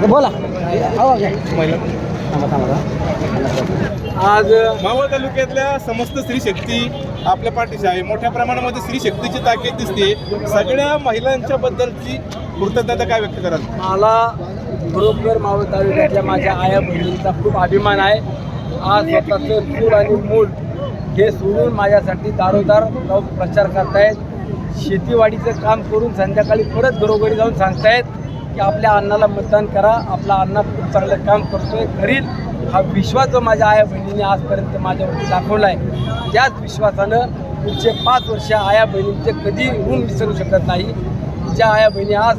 बोला. आज मावळ तालुक्यातल्या समस्त स्त्री शक्ती आपल्या पाठीशी आहे. मोठ्या प्रमाणामध्ये स्त्री शक्तीची ताकद दिसते सगळ्या महिलांच्या बद्दलची कृतज्ञता काय व्यक्त कराल? मला बरोबर मावळ तालुक्यातल्या माझ्या आया बहिणींचा खूप अभिमान आहे. आज स्वतःचं चूल आणि मूल हे सोडून माझ्यासाठी दारोदार जाऊन प्रचार करतायत. शेतीवाडीचं काम करून संध्याकाळी परत घरोघरी जाऊन सांगतायत. की आपल्या अण्णाला मतदान करा. आपला अण्णा खूप चांगलं काम करतोय. करील हा विश्वास जो माझ्या आया बहिणीने आजपर्यंत माझ्यावरती दाखवला आहे त्याच विश्वासानं पुढचे पाच वर्ष आया बहिणींचे कधी ऋण विसरू शकत नाही. ज्या आया बहिणी आज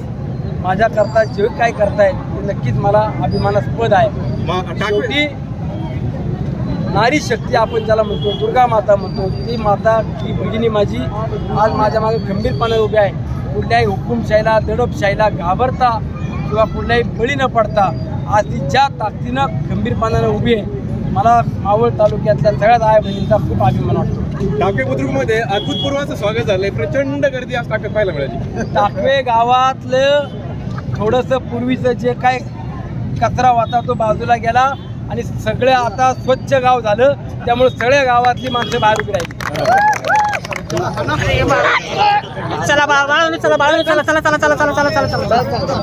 माझ्याकरता जे काय करतायत ते नक्कीच मला अभिमानास्पद आहे. शेवटी नारी शक्ती आपण ज्याला म्हणतो दुर्गा माता म्हणतो ती माता ती भगिनी माझी आज माझ्या मागे खंबीरपणे उभी आहे. कुठल्याही हुकुमशाहीला दडपशाहीला घाबरता किंवा कुठल्याही बळी न पडता आज ती ज्या ताकदीनं खंबीरपणानं उभी आहे मला मावळ तालुक्यातल्या सगळ्याच आया बहिणींचा खूप अभिमान वाटतो. टाके बुद्रुकमध्ये अभूतपूर्व असं स्वागत झालंय. प्रचंड गर्दी आज टाकत पाहायला मिळाली. टाकवे गावातलं थोडंसं पूर्वीचं जे काय कचरा होता तो बाजूला गेला आणि सगळं आता स्वच्छ गाव झालं. त्यामुळे सगळ्या गावातली माणसं बाहेर उभी राहिली. चला बाळा बाळा चला बाळा चला चला चला चला चला चला चला चला.